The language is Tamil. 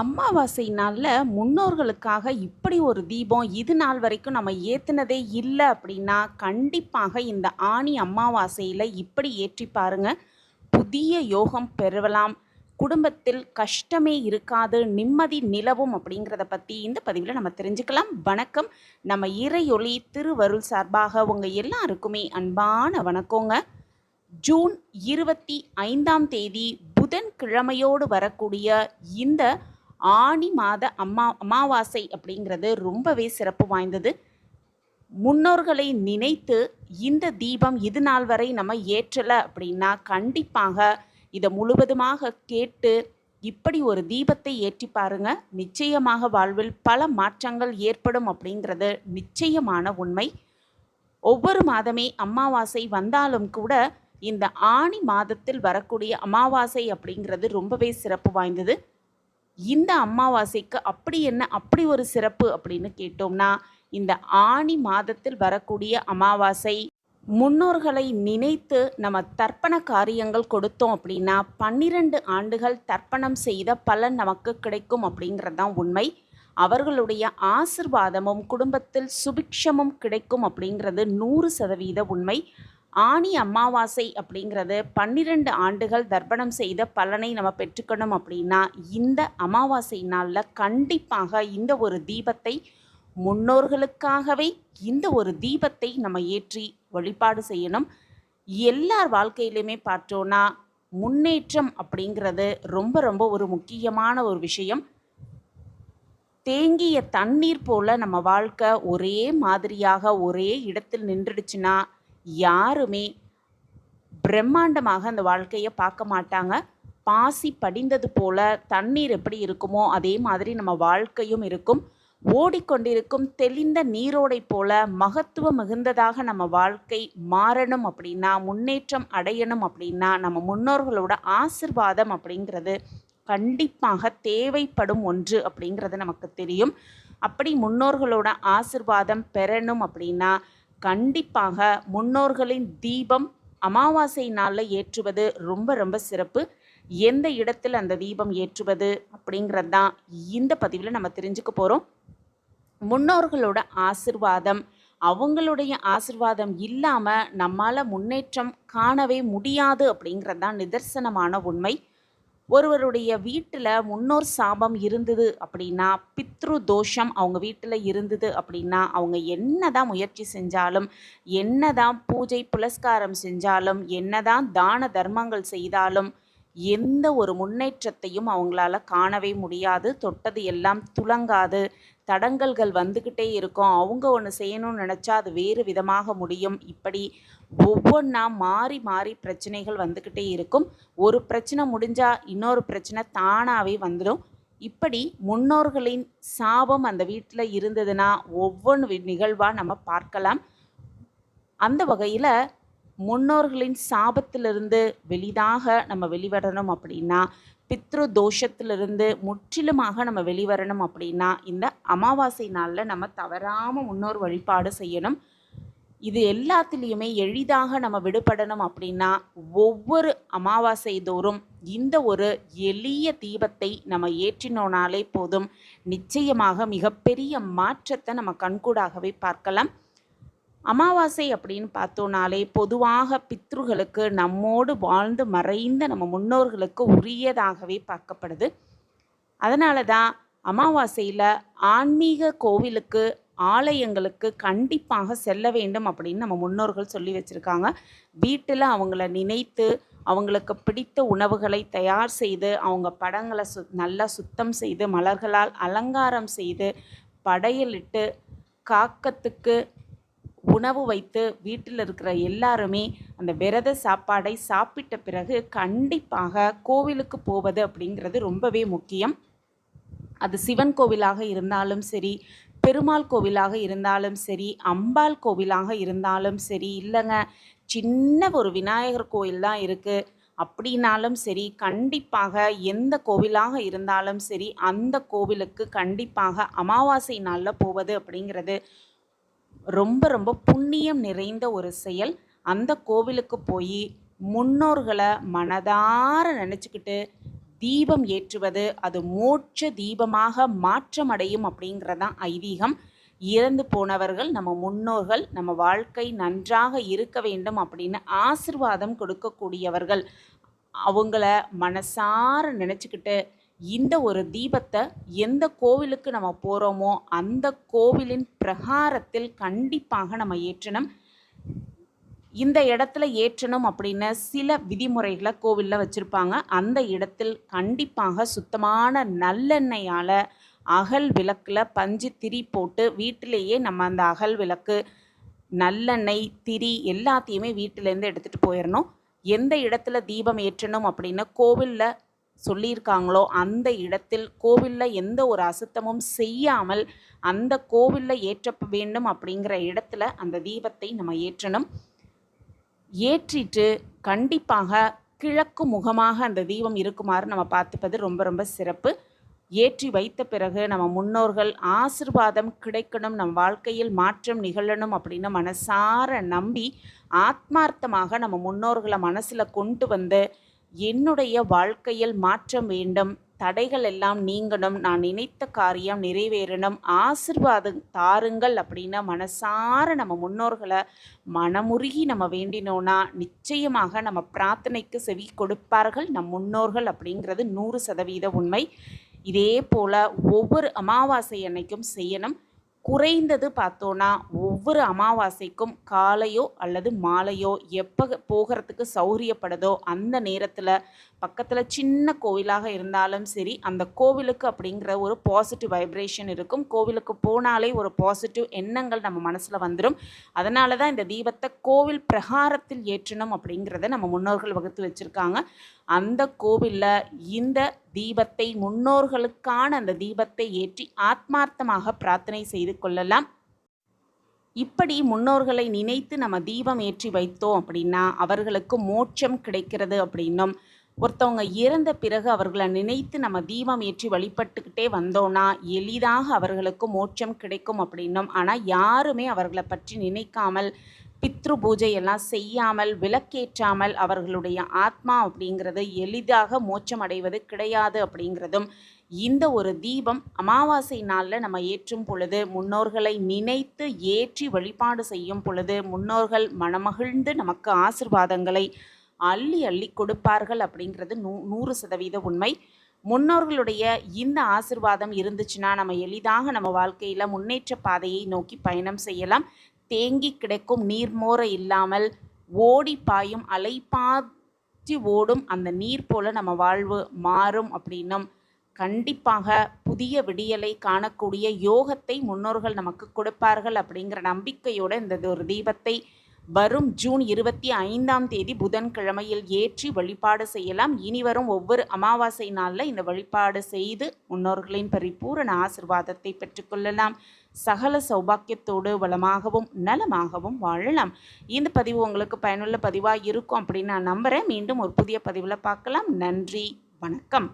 அமாவாசை நாளில் முன்னோர்களுக்காக இப்படி ஒரு தீபம் இது நாள் வரைக்கும் நம்ம ஏற்றுனதே இல்லை அப்படின்னா கண்டிப்பாக இந்த ஆணி அமாவாசையில் இப்படி ஏற்றி பாருங்க. புதிய யோகம் பெறலாம். குடும்பத்தில் கஷ்டமே இருக்காது நிம்மதி நிலவும் அப்படிங்கிறத பற்றி இந்த பதிவில் நம்ம தெரிஞ்சுக்கலாம். வணக்கம். நம்ம இறையொளி திருவருள் சார்பாக உங்கள் எல்லாருக்குமே அன்பான வணக்கங்க. ஜூன் இருபத்தி ஐந்தாம் தேதி புதன்கிழமையோடு வரக்கூடிய இந்த ஆனி மாத அம்மா அமாவாசை அப்படிங்கிறது ரொம்பவே சிறப்பு வாய்ந்தது. முன்னோர்களை நினைத்து இந்த தீபம் இது நாள் வரை நம்ம ஏற்றலை அப்படின்னா கண்டிப்பாக இதை முழுவதுமாக கேட்டு இப்படி ஒரு தீபத்தை ஏற்றி பாருங்க. நிச்சயமாக வாழ்வில் பல மாற்றங்கள் ஏற்படும் அப்படிங்கிறது நிச்சயமான உண்மை. ஒவ்வொரு மாதமே அமாவாசை வந்தாலும் கூட இந்த ஆணி மாதத்தில் வரக்கூடிய அமாவாசை அப்படிங்கிறது ரொம்பவே சிறப்பு வாய்ந்தது. இந்த அமாவாசைக்கு அப்படி என்ன அப்படி ஒரு சிறப்பு அப்படின்னு கேட்டோம்னா இந்த ஆணி மாதத்தில் வரக்கூடிய அமாவாசை முன்னோர்களை நினைத்து நம்ம தர்ப்பண காரியங்கள் கொடுத்தோம் அப்படின்னா பன்னிரண்டு ஆண்டுகள் தர்ப்பணம் செய்த பலன் நமக்கு கிடைக்கும் அப்படிங்கிறது தான் உண்மை. அவர்களுடைய ஆசிர்வாதமும் குடும்பத்தில் சுபிக்ஷமும் கிடைக்கும் அப்படிங்கிறது நூறு சதவீத உண்மை. ஆணி அமாவாசை அப்படிங்கிறது பன்னிரண்டு ஆண்டுகள் தர்ப்பணம் செய்த பலனை நம்ம பெற்றுக்கணும் அப்படின்னா இந்த அமாவாசை நாளில் கண்டிப்பாக இந்த ஒரு தீபத்தை முன்னோர்களுக்காகவே இந்த ஒரு தீபத்தை நம்ம ஏற்றி வழிபாடு செய்யணும். எல்லார் வாழ்க்கையிலுமே பார்த்தோன்னா முன்னேற்றம் அப்படிங்கிறது ரொம்ப ரொம்ப ஒரு முக்கியமான ஒரு விஷயம். தேங்கிய தண்ணீர் போல் நம்ம வாழ்க்கை ஒரே மாதிரியாக ஒரே இடத்தில் நின்றுடுச்சுன்னா யாருமே பிரம்மாண்டமாக அந்த வாழ்க்கையை பார்க்க மாட்டாங்க. பாசி படிந்தது போல தண்ணீர் எப்படி இருக்குமோ அதே மாதிரி நம்ம வாழ்க்கையும் இருக்கும். ஓடிக்கொண்டிருக்கும் தெளிந்த நீரோடை போல மகத்துவம் மிகுந்ததாக நம்ம வாழ்க்கை மாறணும் அப்படின்னா முன்னேற்றம் அடையணும் அப்படின்னா நம்ம முன்னோர்களோட ஆசிர்வாதம் அப்படிங்கிறது கண்டிப்பாக தேவைப்படும் ஒன்று அப்படிங்கிறது நமக்கு தெரியும். அப்படி முன்னோர்களோட ஆசிர்வாதம் பெறணும் அப்படின்னா கண்டிப்பாக முன்னோர்களின் தீபம் அமாவாசை நாளில் ஏற்றுவது ரொம்ப ரொம்ப சிறப்பு. எந்த இடத்தில் அந்த தீபம் ஏற்றுவது அப்படிங்கிறது தான் இந்த பதிவில் நம்ம தெரிஞ்சுக்க போகிறோம் முன்னோர்களோட ஆசிர்வாதம் அவங்களுடைய ஆசிர்வாதம் இல்லாமல் நம்மால் முன்னேற்றம் காணவே முடியாது அப்படிங்கிறது தான் நிதர்சனமான உண்மை. ஒருவருடைய வீட்டில் முன்னோர் சாபம் இருந்தது அப்படின்னா பித்ரு தோஷம் அவங்க வீட்டில் இருந்தது அப்படின்னா அவங்க என்னதான் முயற்சி செஞ்சாலும் என்னதான் பூஜை புலஸ்காரம் செஞ்சாலும் என்னதான் தான தர்மங்கள் செய்தாலும் எந்த ஒரு முன்னேற்றத்தையும் அவங்களால காணவே முடியாது. தொட்டது எல்லாம் துலங்காது தடங்கல்கள் வந்துக்கிட்டே இருக்கும். அவங்க ஒன்று செய்யணும்னு நினச்சா அது வேறு விதமாக முடியும். இப்படி ஒவ்வொன்றா மாறி மாறி பிரச்சனைகள் வந்துக்கிட்டே இருக்கும். ஒரு பிரச்சனை முடிஞ்சால் இன்னொரு பிரச்சனை தானாகவே வந்துடும் இப்படி முன்னோர்களின் சாபம் அந்த வீட்டில் இருந்ததுன்னா ஒவ்வொன்று நிகழ்வாக நம்ம பார்க்கலாம். அந்த வகையில் முன்னோர்களின் சாபத்திலிருந்து வெளிதாக நம்ம வெளிவரணும் அப்படின்னா பித்ரு தோஷத்திலிருந்து முற்றிலுமாக நம்ம வெளிவரணும் அப்படின்னா இந்த அமாவாசை நாளில் நம்ம தவறாமல் முன்னோர் வழிபாடு செய்யணும். இது எல்லாத்துலேயுமே எளிதாக நம்ம விடுபடணும் அப்படின்னா ஒவ்வொரு அமாவாசை தோறும் இந்த ஒரு எளிய தீபத்தை நம்ம ஏற்றினோனாலே போதும். நிச்சயமாக மிகப்பெரிய மாற்றத்தை நம்ம கண்கூடாகவே பார்க்கலாம். அமாவாசை அப்படின்னு பார்த்தோனாலே பொதுவாக பித்ருகளுக்கு நம்மோடு வாழ்ந்து மறைந்த நம்ம முன்னோர்களுக்கு உரியதாகவே பார்க்கப்படுது. அதனால தான் அமாவாசையில் ஆன்மீக கோவிலுக்கு ஆலயங்களுக்கு கண்டிப்பாக செல்ல வேண்டும் அப்படின்னு நம்ம முன்னோர்கள் சொல்லி வச்சுருக்காங்க. வீட்டில் அவங்கள நினைத்து அவங்களுக்கு பிடித்த உணவுகளை தயார் செய்து அவங்க படங்களை சு நல்லா சுத்தம் செய்து மலர்களால் அலங்காரம் செய்து படையலிட்டு காக்கத்துக்கு உணவு வைத்து வீட்டில் இருக்கிற எல்லாருமே அந்த விரத சாப்பாடை சாப்பிட்ட பிறகு கண்டிப்பாக கோவிலுக்கு போவது அப்படிங்கிறது ரொம்பவே முக்கியம். அது சிவன் கோவிலாக இருந்தாலும் சரி பெருமாள் கோவிலாக இருந்தாலும் சரி அம்பாள் கோவிலாக இருந்தாலும் சரி இல்லைங்க சின்ன ஒரு விநாயகர் கோயில் தான் இருக்குது அப்படின்னாலும் சரி கண்டிப்பாக எந்த கோவிலாக இருந்தாலும் சரி அந்த கோவிலுக்கு கண்டிப்பாக அமாவாசை நாளில் போவது அப்படிங்கிறது ரொம்ப ரொம்ப புண்ணியம் நிறைந்த ஒரு செயல். அந்த கோவிலுக்கு போய் முன்னோர்களை மனதார நினச்சிக்கிட்டு தீபம் ஏற்றுவது அது மோட்ச தீபமாக மாற்றமடையும் அப்படிங்கிறதான் ஐதீகம். இறந்து போனவர்கள் நம்ம முன்னோர்கள் நம்ம வாழ்க்கை நன்றாக இருக்க வேண்டும் அப்படின்னு ஆசிர்வாதம் கொடுக்கக்கூடியவர்கள். அவங்கள மனசார நினச்சிக்கிட்டு இந்த ஒரு தீபத்தை எந்த கோவிலுக்கு நம்ம போகிறோமோ அந்த கோவிலின் பிரகாரத்தில் கண்டிப்பாக நம்ம ஏற்றணும். இந்த இடத்துல ஏற்றணும் அப்படின்னு சில விதிமுறைகளை கோவிலில் வச்சுருப்பாங்க. அந்த இடத்தில் கண்டிப்பாக சுத்தமான நல்லெண்ணெயால் அகல் விளக்கில் பஞ்சு திரி போட்டு வீட்டிலேயே நம்ம அந்த அகல் விளக்கு நல்லெண்ணெய் திரி எல்லாத்தையுமே வீட்டிலேருந்து எடுத்துகிட்டு போயிடணும் எந்த இடத்துல தீபம் ஏற்றணும் அப்படின்னு கோவிலில் சொல்லியிருக்காங்களோ அந்த இடத்தில் கோவிலில் எந்த ஒரு அசுத்தமும் செய்யாமல் அந்த கோவிலில் ஏற்ற வேண்டும் அப்படிங்கிற இடத்துல அந்த தீபத்தை நம்ம ஏற்றணும். ஏற்றிட்டு கண்டிப்பாக கிழக்கு முகமாக அந்த தீபம் இருக்குமாறு நம்ம பார்த்துப்பது ரொம்ப ரொம்ப சிறப்பு. ஏற்றி வைத்த பிறகு நம்ம முன்னோர்கள் ஆசிர்வாதம் கிடைக்கணும் நம் வாழ்க்கையில் மாற்றம் நிகழணும் அப்படின்னு மனசார நம்பி ஆத்மார்த்தமாக நம்ம முன்னோர்களை மனசில் கொண்டு வந்து என்னுடைய வாழ்க்கையில் மாற்றம் வேண்டும் தடைகள் எல்லாம் நீங்கணும். நான் நினைத்த காரியம் நிறைவேறணும். ஆசிர்வாதம் தாருங்கள் அப்படின்னா மனசார நம்ம முன்னோர்களை மனமுருகி நம்ம வேண்டினோன்னா நிச்சயமாக நம்ம பிரார்த்தனைக்கு செவி கொடுப்பார்கள் நம் முன்னோர்கள் அப்படிங்கிறது நூறு சதவீத உண்மை. இதே போல் ஒவ்வொரு அமாவாசை அன்னைக்கும் செய்யணும். குறைந்தது பார்த்தோன்னா ஒவ்வொரு அமாவாசைக்கும் காலையோ அல்லது மாலையோ எப்போ போகிறதுக்கு சௌரியப்படுதோ அந்த நேரத்தில் பக்கத்தில் சின்ன கோவிலாக இருந்தாலும் சரி அந்த கோவிலுக்கு அப்படிங்கிற ஒரு பாசிட்டிவ் வைப்ரேஷன் இருக்கும். கோவிலுக்கு போனாலே ஒரு பாசிட்டிவ் எண்ணங்கள் நம்ம மனசில் வந்துடும் அதனால தான் இந்த தீபத்தை கோவில் பிரகாரத்தில் ஏற்றணும் அப்படிங்கிறத நம்ம முன்னோர்கள் வகுத்து வச்சுருக்காங்க. அந்த கோவிலில் இந்த தீபத்தை முன்னோர்களுக்கான அந்த தீபத்தை ஏற்றி ஆத்மார்த்தமாக பிரார்த்தனை செய்து கொள்ளலாம். இப்படி முன்னோர்களை நினைத்து நம்ம தீபம் ஏற்றி வைத்தோம் அப்படின்னா அவர்களுக்கு மோட்சம் கிடைக்கிறது அப்படின்னும். ஒருத்தவங்க இறந்த பிறகு அவர்களை நினைத்து நம்ம தீபம் ஏற்றி வழிபட்டுக்கிட்டே வந்தோம்னா எளிதாக அவர்களுக்கு மோட்சம் கிடைக்கும் அப்படின்னும். ஆனால் யாருமே அவர்களை பற்றி நினைக்காமல் பித்ரு பூஜை எல்லாம் செய்யாமல் விளக்கேற்றாமல் அவர்களுடைய ஆத்மா அப்படிங்கிறது எளிதாக மோட்சம் அடைவது கிடையாது அப்படிங்கிறதும் இந்த ஒரு தீபம் அமாவாசை நாளில் நம்ம ஏற்றும் பொழுது முன்னோர்களை நினைத்து ஏற்றி வழிபாடு செய்யும் பொழுது முன்னோர்கள் மனமகிழ்ந்து நமக்கு ஆசிர்வாதங்களை அள்ளி அள்ளி கொடுப்பார்கள் அப்படிங்கிறது நூ நூறு சதவீத உண்மை. முன்னோர்களுடைய இந்த ஆசிர்வாதம் இருந்துச்சுன்னா நம்ம எளிதாக நம்ம வாழ்க்கையில் முன்னேற்ற பாதையை நோக்கி பயணம் செய்யலாம். தேங்கி கிடைக்கும் நீர்மோர இல்லாமல் ஓடி பாயும் அலைப்பாற்றி ஓடும் அந்த நீர் போல நம்ம வாழ்வு மாறும் அப்படின்னும் கண்டிப்பாக புதிய விடியலை காணக்கூடிய யோகத்தை முன்னோர்கள் நமக்கு கொடுப்பார்கள் அப்படிங்கிற நம்பிக்கையோடு இந்த ஒரு தீபத்தை வரும் ஜூன் இருபத்தி ஐந்தாம் தேதி புதன்கிழமையில் ஏற்றி வழிபாடு செய்யலாம். இனி வரும் ஒவ்வொரு அமாவாசை நாளில் இந்த வழிபாடு செய்து முன்னோர்களின் பரிபூரண ஆசிர்வாதத்தை பெற்றுக்கொள்ளலாம் சகல சௌபாக்கியத்தோடு வளமாகவும் நலமாகவும் வாழலாம். இந்த பதிவு உங்களுக்கு பயனுள்ள பதிவாக இருக்கும் அப்படின்னு நான் நம்புகிறேன் மீண்டும் ஒரு புதிய பதிவில் பார்க்கலாம். நன்றி. வணக்கம்.